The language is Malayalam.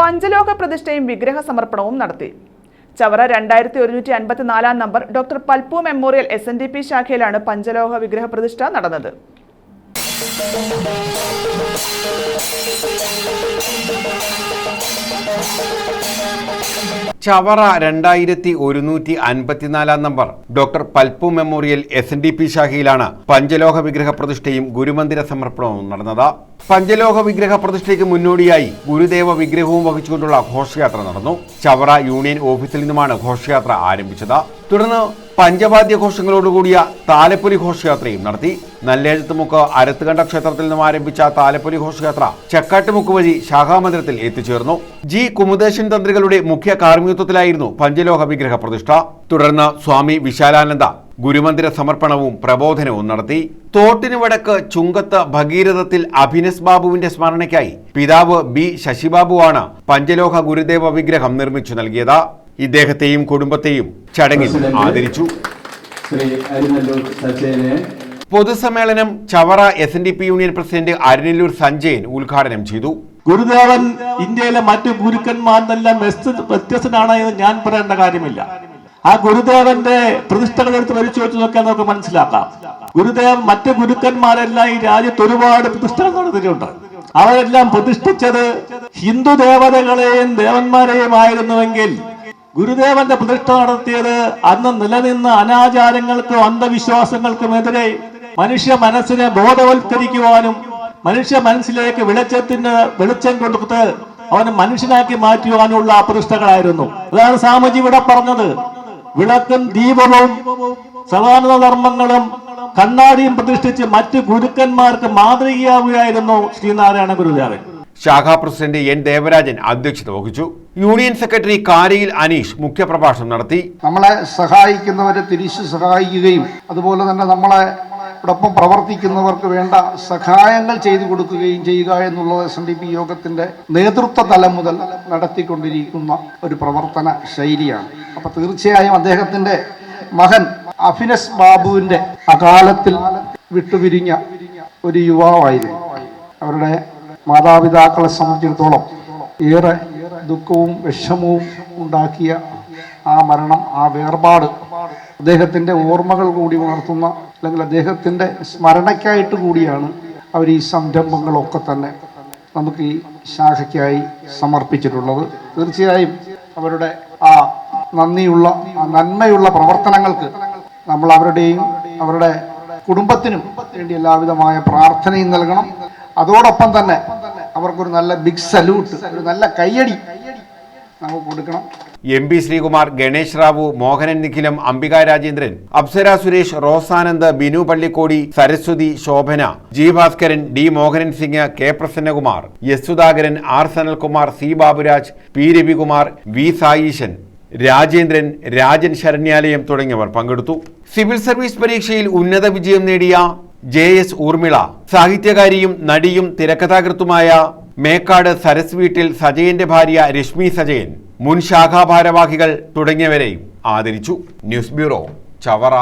പഞ്ചലോക പ്രതിഷ്ഠയും വിഗ്രഹ സമർപ്പണവും നടത്തി. ചവറ രണ്ടായിരത്തി ഒരുന്നൂറ്റി അൻപത്തിനാലാം number doctor Palpu memorial S N D P ശാഖയിലാണ് പഞ്ചലോഹ വിഗ്രഹ പ്രതിഷ്ഠ നടന്നത്. ചവറ രണ്ടായിരത്തി ഒരുന്നൂറ്റി അൻപത്തിനാലാം number. Doctor Palpu memorial S N D P ശാഖയിലാണ് പഞ്ചലോഹ വിഗ്രഹ പ്രതിഷ്ഠയും ഗുരുമന്ദിര സമർപ്പണവും നടന്നത്. പഞ്ചലോഹ വിഗ്രഹ പ്രതിഷ്ഠയ്ക്ക് മുന്നോടിയായി ഗുരുദേവ വിഗ്രഹവും വഹിച്ചുകൊണ്ടുള്ള ഘോഷയാത്ര നടന്നു. ചവറ യൂണിയൻ ഓഫീസിൽ നിന്നുമാണ് ഘോഷയാത്ര ആരംഭിച്ചത്. തുടർന്ന് പഞ്ചവാദ്യ ഘോഷങ്ങളോടുകൂടിയ താലപ്പൊലി ഘോഷയാത്രയും നടത്തി. നല്ലേഴത്തുമുക്ക് അരത്തുകണ്ട ക്ഷേത്രത്തിൽ നിന്നും ആരംഭിച്ച താലപ്പൊലി ഘോഷയാത്ര ചക്കാട്ടുമുക്ക് വഴി ശാഖാമന്ദിരത്തിൽ എത്തിച്ചേർന്നു. ജി കുമുദേശൻ തന്ത്രികളുടെ മുഖ്യ കാർമ്മികത്വത്തിലായിരുന്നു പഞ്ചലോഹ വിഗ്രഹ പ്രതിഷ്ഠ. തുടർന്ന് സ്വാമി വിശാലാനന്ദ ഗുരുമന്ദിര സമർപ്പണവും പ്രബോധനവും നടത്തി. തോട്ടിന് വടക്ക് ചുങ്കത്ത് ഭഗീരഥത്തിൽ അഭിനസ് ബാബുവിന്റെ സ്മരണയ്ക്കായി പിതാവ് ബി ശശിബാബുവാണ് പഞ്ചലോഹ ഗുരുദേവ വിഗ്രഹം നിർമ്മിച്ചു നൽകിയത്. ഇദ്ദേഹത്തെയും കുടുംബത്തെയും ചടങ്ങിൽ ആദരിച്ചു. പൊതുസമ്മേളനം Chavara S N D P union president Arunalloor Sanjayan ഉദ്ഘാടനം ചെയ്തു. ഗുരുദേവൻ ഇന്ത്യയിലെ മറ്റു ഗുരുക്കന്മാരെല്ലാം വ്യത്യസ്തനാണ് എന്ന് ഞാൻ പറയേണ്ട കാര്യമില്ല. ആ ഗുരുദേവന്റെ പ്രതിഷ്ഠകൾ എടുത്ത് വെച്ച് നോക്കിയാൽ നമുക്ക് മനസ്സിലാക്കാം. ഗുരുദേവൻ മറ്റു ഗുരുക്കന്മാരെല്ലാം ഈ രാജ്യത്ത് ഒരുപാട് പ്രതിഷ്ഠകൾ നടത്തിയിട്ടുണ്ട്. അവരെല്ലാം പ്രതിഷ്ഠിച്ചത് ഹിന്ദു ദേവതകളെയും ദേവന്മാരെയും ആയിരുന്നുവെങ്കിൽ ഗുരുദേവന്റെ പ്രതിഷ്ഠ നടത്തിയത് അന്ന് നിലനിന്ന അനാചാരങ്ങൾക്കും അന്ധവിശ്വാസങ്ങൾക്കുമെതിരെ മനുഷ്യ മനസ്സിനെ ബോധവൽക്കരിക്കുവാനും മനുഷ്യ മനസ്സിലേക്ക് വെളിച്ചത്തിന് വെളിച്ചം കൊടുത്ത് അവനെ മനുഷ്യനാക്കി മാറ്റുവാനുള്ള പ്രതിഷ്ഠകളായിരുന്നു അതാണ് സ്വാമിജി ഇവിടെ പറഞ്ഞത്. വിളക്കും ദീപവും സമാനത ധർമ്മങ്ങളും കണ്ണാടിയും പ്രതിഷ്ഠിച്ച് മറ്റ് ഗുരുക്കന്മാർക്ക് മാതൃകയാവുകയായിരുന്നു ശ്രീനാരായണ ഗുരുദേവൻ. ശാഖാ പ്രസിഡന്റ് എൻ ദേവരാജൻ അധ്യക്ഷത വഹിച്ചു. യൂണിയൻ സെക്രട്ടറി കാരയിൽ അനീഷ് മുഖ്യപ്രഭാഷണം നടത്തി. നമ്മളെ സഹായിക്കുന്നവരെ തിരിച്ചു സഹായിക്കുകയും അതുപോലെ തന്നെ നമ്മളെ ോടൊപ്പം പ്രവർത്തിക്കുന്നവർക്ക് വേണ്ട സഹായങ്ങൾ ചെയ്തു കൊടുക്കുകയും ചെയ്യുക എന്നുള്ളത് എസ് എൻ ഡി പി യോഗത്തിന്റെ നേതൃത്വ തലം മുതൽ നടത്തിക്കൊണ്ടിരിക്കുന്ന ഒരു പ്രവർത്തന ശൈലിയാണ്. അപ്പൊ തീർച്ചയായും അദ്ദേഹത്തിന്റെ മകൻ അഫിനസ് ബാബുവിന്റെ അകാലത്തിൽ വിട്ടുപിരിഞ്ഞ ഒരു യുവാവായിരുന്നു. അവരുടെ മാതാപിതാക്കളെ സംബന്ധിച്ചിടത്തോളം ഏറെ ദുഃഖവും വിഷമവും ഉണ്ടാക്കിയ ആ മരണം ആ വേർപാട് അദ്ദേഹത്തിന്റെ ഓർമ്മകൾ കൂടി ഉണർത്തുന്ന അല്ലെങ്കിൽ അദ്ദേഹത്തിന്റെ സ്മരണയ്ക്കായിട്ട് കൂടിയാണ് അവർ ഈ സംരംഭങ്ങളൊക്കെ തന്നെ നമുക്ക് ഈ ശാഖയ്ക്കായി സമർപ്പിച്ചിട്ടുള്ളത്. തീർച്ചയായും അവരുടെ ആ നന്ദിയുള്ള ആ നന്മയുള്ള പ്രവർത്തനങ്ങൾക്ക് നമ്മൾ അവരുടെയും അവരുടെ കുടുംബത്തിനും വേണ്ടി എല്ലാവിധമായ പ്രാർത്ഥനയും നൽകണം. അതോടൊപ്പം തന്നെ അവർക്കൊരു നല്ല ബിഗ് സല്യൂട്ട് ഒരു നല്ല കയ്യടി നമുക്ക് കൊടുക്കണം. M P Sreekumar Ganesh Rao Mohanan Nikhilam Ambika Rajendran Apsara Suresh Rosanand Binu Pallikodi Saraswathi Shobhana G Bhaskaran D Mohanan Singh K Prasannakumar S Sudhakaran R Sanalkumar C Baburaj P Ravikumar V Sayishan Rajendran Rajan Sharanyalayam തുടങ്ങിയവർ പങ്കെടുത്തു. സിവിൽ സർവീസ് പരീക്ഷയിൽ ഉന്നത വിജയം നേടിയ ജെ എസ് ഊർമിള സാഹിത്യകാരിയും നടിയും തിരക്കഥാകൃത്തുമായ മേക്കാട് സരസ് വീട്ടിൽ സജയന്റെ ഭാര്യ രശ്മി സജയൻ മുൻ ശാഖാ ഭാരവാഹികൾ തുടങ്ങിയവരെയും ആദരിച്ചു. News bureau Chavara.